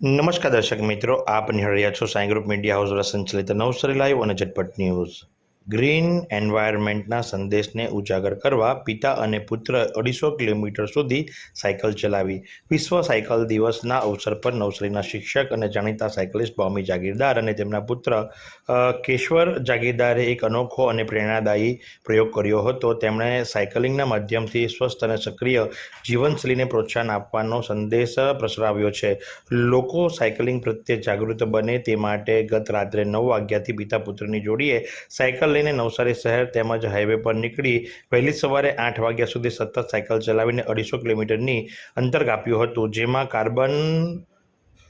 નમસ્કાર દર્શક મિત્રો, આપ નિહાળી રહ્યા છો સાંઈ ગ્રુપ મીડિયા હાઉસ દ્વારા સંચાલિત નવસરી લાઈવ અને ઝટપટ ન્યૂઝ. ગ્રીન એન્વાયરમેન્ટના સંદેશને ઉજાગર કરવા પિતા અને પુત્ર અઢીસો કિલોમીટર સુધી સાયકલ ચલાવી. વિશ્વ સાયકલ દિવસના અવસર પર નવસારીના શિક્ષક અને જાણીતા સાયકલિસ્ટ ભૌમી જાગીરદાર અને તેમના પુત્ર કેશવર જાગીરદારે એક અનોખો અને પ્રેરણાદાયી પ્રયોગ કર્યો હતો. તેમણે સાયકલિંગના માધ્યમથી સ્વસ્થ અને સક્રિય જીવનશૈલીને પ્રોત્સાહન આપવાનો સંદેશ પ્રસરાવ્યો છે. લોકો સાયકલિંગ પ્રત્યે જાગૃત બને તે માટે ગત રાત્રે નવ વાગ્યાથી પિતા પુત્રની જોડીએ સાયકલ લઈને નવસારી શહેર તેમજ હાઈવે પર નીકળી વહેલી સવારે આઠ વાગ્યા સુધી સતત સાયકલ ચલાવીને અઢીસો કિલોમીટરની અંતર કાપ્યું હતું, જેમાં કાર્બન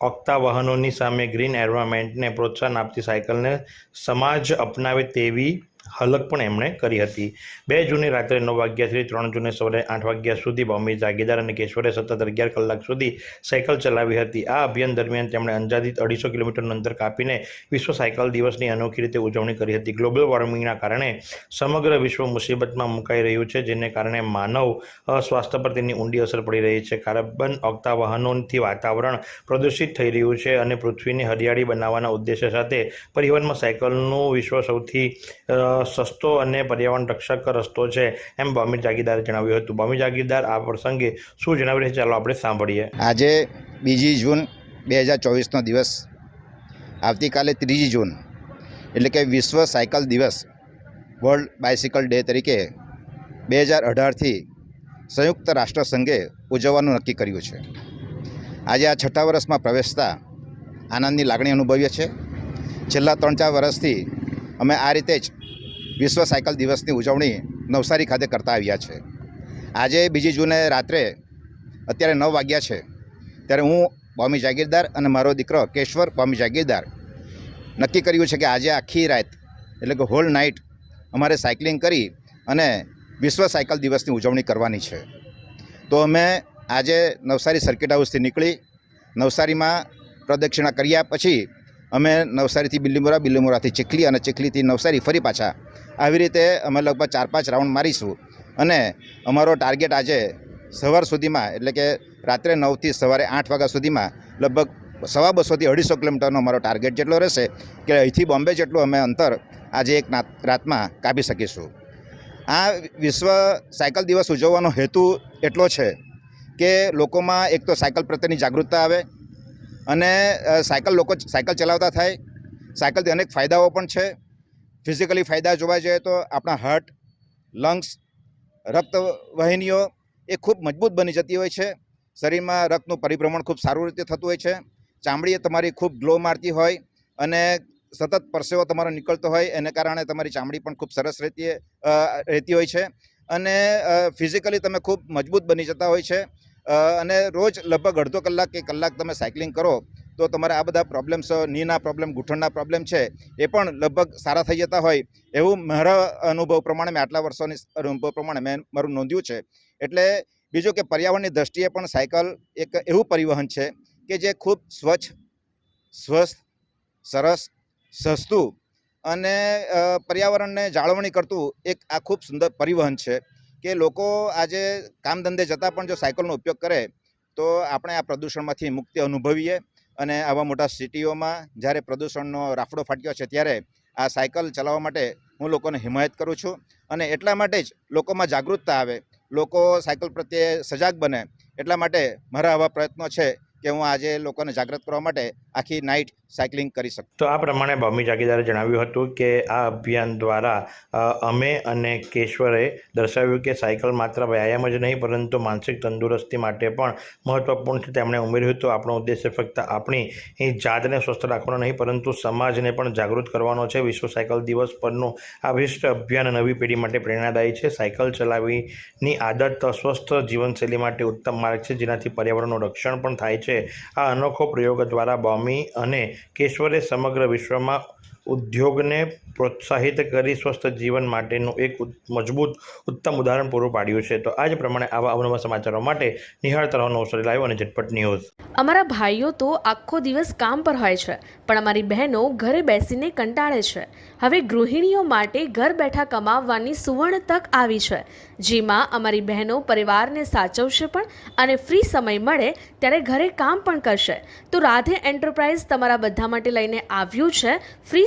ઓક્તા વાહનોની સામે ગ્રીન એન્વાયરમેન્ટને પ્રોત્સાહન આપતી સાયકલને સમાજ અપનાવે તેવી હલક પણ એમણે કરી હતી. બે જૂને રાત્રે નવ વાગ્યાથી ત્રણ જૂને સવારે આઠ વાગ્યા સુધી બોમ્બે જાગીદાર અને કેશવરે સતત અગિયાર કલાક સુધી સાયકલ ચલાવી હતી. આ અભિયાન દરમિયાન તેમણે અંદાજિત અઢીસો કિલોમીટરનું અંતર કાપીને વિશ્વ સાયકલ દિવસની અનોખી રીતે ઉજવણી કરી હતી. ગ્લોબલ વોર્મિંગના કારણે સમગ્ર વિશ્વ મુસીબતમાં મુકાઈ રહ્યું છે, જેને કારણે માનવ સ્વાસ્થ્ય પર તેની ઊંડી અસર પડી રહી છે. કાર્બન ઓગતા વાહનોથી વાતાવરણ પ્રદૂષિત થઈ રહ્યું છે અને પૃથ્વીને હરિયાળી બનાવવાના ઉદ્દેશ્ય સાથે પરિવહનમાં સાયકલનું વિશ્વ સૌથી સસ્તો અને પર્યાવરણ રક્ષક રસ્તો છે, એમ બોમી જાગીરદારે જણાવ્યું હતું. બોમી જાગીરદાર, આ પ્રસંગે શું જણાવી રહ્યા ચાલો આપણે સાંભળીએ. આજે બીજી જૂન બે હજાર ચોવીસનો દિવસ. આવતીકાલે ત્રીજી જૂન. એટલે કે વિશ્વ સાયકલ દિવસ, વર્લ્ડ બાયસિકલ ડે તરીકે બે હજાર અઢારથી સંયુક્ત રાષ્ટ્ર સંઘે ઉજવવાનું નક્કી કર્યું છે. આજે આ છઠ્ઠા વર્ષમાં પ્રવેશતા આનંદની લાગણી અનુભવીએ છીએ. છેલ્લા ત્રણ ચાર વર્ષથી અમે આ રીતે જ વિશ્વ સાયકલ દિવસની ઉજવણી નવસારી ખાતે કરતા આવ્યા છે. આજે બીજી જૂને રાત્રે અત્યારે નવ વાગ્યા છે. ત્યારે હું, બોમી જાગીરદાર અને મારો દીકરો કેશ્વર બોમી જાગીરદાર નક્કી કર્યું છે કે આજે આખી રાત, એટલે કે હોલ નાઇટ અમારે સાયકલિંગ કરી અને વિશ્વ સાયકલ દિવસની ઉજવણી કરવાની છે. તો અમે આજે નવસારી સર્કિટ હાઉસથી નીકળી, નવસારીમાં પ્રદક્ષિણા કર્યા પછી અમે નવસારીથી બિલ્લીમોરા, બિલ્લીમોરાથી ચીખલી અને ચીખલીથી નવસારી ફરી પાછા આવી રીતે અમે લગભગ ચાર, પાંચ રાઉન્ડ મારીશું. અને અમારો ટાર્ગેટ આજે સવાર સુધીમાં, એટલે કે રાત્રે નવથી સવારે આઠ વાગ્યા સુધીમાં, લગભગ સવા બસોથી અઢીસો કિલોમીટરનો અમારો ટાર્ગેટ જેટલો રહેશે કે અહીંથી બોમ્બે જેટલું અમે અંતર આજે એક રાતમાં કાપી શકીશું. આ વિશ્વ સાયકલ દિવસ ઉજવવાનો હેતુ એટલો છે કે લોકોમાં એક તો સાયકલ પ્રત્યેની જાગૃતતા આવે અને સાયકલ લોકો સાયકલ ચલાવતા થાય. સાયકલથી અનેક ફાયદાઓ પણ છે. ફિઝિકલી ફાયદા જોવા જઈએ તો આપણા હાર્ટ, લંગ્સ, રક્તવાહિનીઓ એ ખૂબ મજબૂત બની જતી હોય છે. શરીરમાં રક્તનું પરિભ્રમણ ખૂબ સારું રીતે થતું હોય છે. ચામડી તમારી ખૂબ ગ્લો મારતી હોય અને સતત પરસેવો તમારો નીકળતો હોય, એને કારણે તમારી ચામડી પણ ખૂબ સરસ રહેતી રહેતી હોય છે. અને ફિઝિકલી તમે ખૂબ મજબૂત બની જતા હોય છે. અને રોજ લગભગ અડધો કલાક કે કલાક તમે સાયકલિંગ કરો, તો તમારે આ બધા પ્રોબ્લેમ્સ, નીના પ્રોબ્લેમ ઘૂંટણના પ્રોબ્લેમ છે, એ પણ લગભગ સારા થઈ જતા હોય. એવું મારા અનુભવ પ્રમાણે મેં આટલા વર્ષોની અનુભવ પ્રમાણે મેં મારું નોંધ્યું છે. એટલે બીજું કે પર્યાવરણની દ્રષ્ટિએ પણ સાયકલ એક એવું પરિવહન છે કે જે ખૂબ સ્વચ્છ, સ્વસ્થ, સરસ, સસ્તું અને પર્યાવરણને જાળવણી કરતું એક આ ખૂબ સુંદર પરિવહન છે. કે લોકો આજે કામ ધંધે જતાં પણ જો સાયકલનો ઉપયોગ કરે, તો આપણે આ પ્રદૂષણમાંથી મુક્તિ અનુભવીએ અને આવા મોટા સિટીઓમાં જ્યારે પ્રદૂષણનો રાફડો ફાટ્યો છે ત્યારે આ સાયકલ ચલાવવા માટે હું લોકોને હિમાયત કરું છું અને એટલા માટે જ લોકોમાં જાગૃતતા આવે, લોકો સાયકલ પ્રત્યે સજાગ બને. એટલા માટે મારા આવા પ્રયત્નો છે કે હું આજે લોકોને જાગૃત કરવા માટે આખી નાઇટ સાયકલિંગ કરી શકશો તો આ પ્રમાણે ભૌમી જાગીરદારે જણાવ્યું હતું કે આ અભિયાન દ્વારા અમે અને કેશ્વરે દર્શાવ્યું કે સાયકલ માત્ર વ્યાયામ જ નહીં, પરંતુ માનસિક તંદુરસ્તી માટે પણ મહત્વપૂર્ણ છે. તેમણે ઉમેર્યું હતું, આપણો ઉદ્દેશ્ય ફક્ત આપણી જાતને સ્વસ્થ રાખવાનો નહીં, પરંતુ સમાજને પણ જાગૃત કરવાનો છે. વિશ્વ સાયકલ દિવસ પરનું આ વિશિષ્ટ અભિયાન નવી પેઢી માટે પ્રેરણાદાયી છે. સાયકલ ચલાવીની આદત સ્વસ્થ જીવનશૈલી માટે ઉત્તમ માર્ગ છે, જેનાથી પર્યાવરણનું રક્ષણ પણ થાય છે. આ અનોખો પ્રયોગ દ્વારા બોમી અને કેશવરે સમગ્ર વિશ્વમાં ઉદ્યોગને પ્રોત્સાહિત કરી સ્વસ્થ જીવન માટેનું એક મજબૂત, ઉત્તમ ઉદાહરણ પૂરું પાડ્યું છે. તો આ જ પ્રમાણે આવા અવનવા સમાચારો માટે નિહાળતા રહો નવસારી લાઈવ અને ઝટપટ ન્યૂઝ. અમારા ભાઈઓ તો આખો દિવસ કામ પર હોય છે, પણ અમારી બહેનો ઘરે બેસીને કંટાળે છે. હવે ગૃહિણીઓ માટે ઘર બેઠા કમાવવાની સુવર્ણ તક આવી છે. જેમાં અમારી બહેનો પરિવારને સાચવશે પણ અને ફ્રી સમય મળે ત્યારે ઘરે કામ પણ કરશે. તો રાધે એન્ટરપ્રાઇઝ તમારા બધા માટે લઈને આવ્યું છે, ફ્રી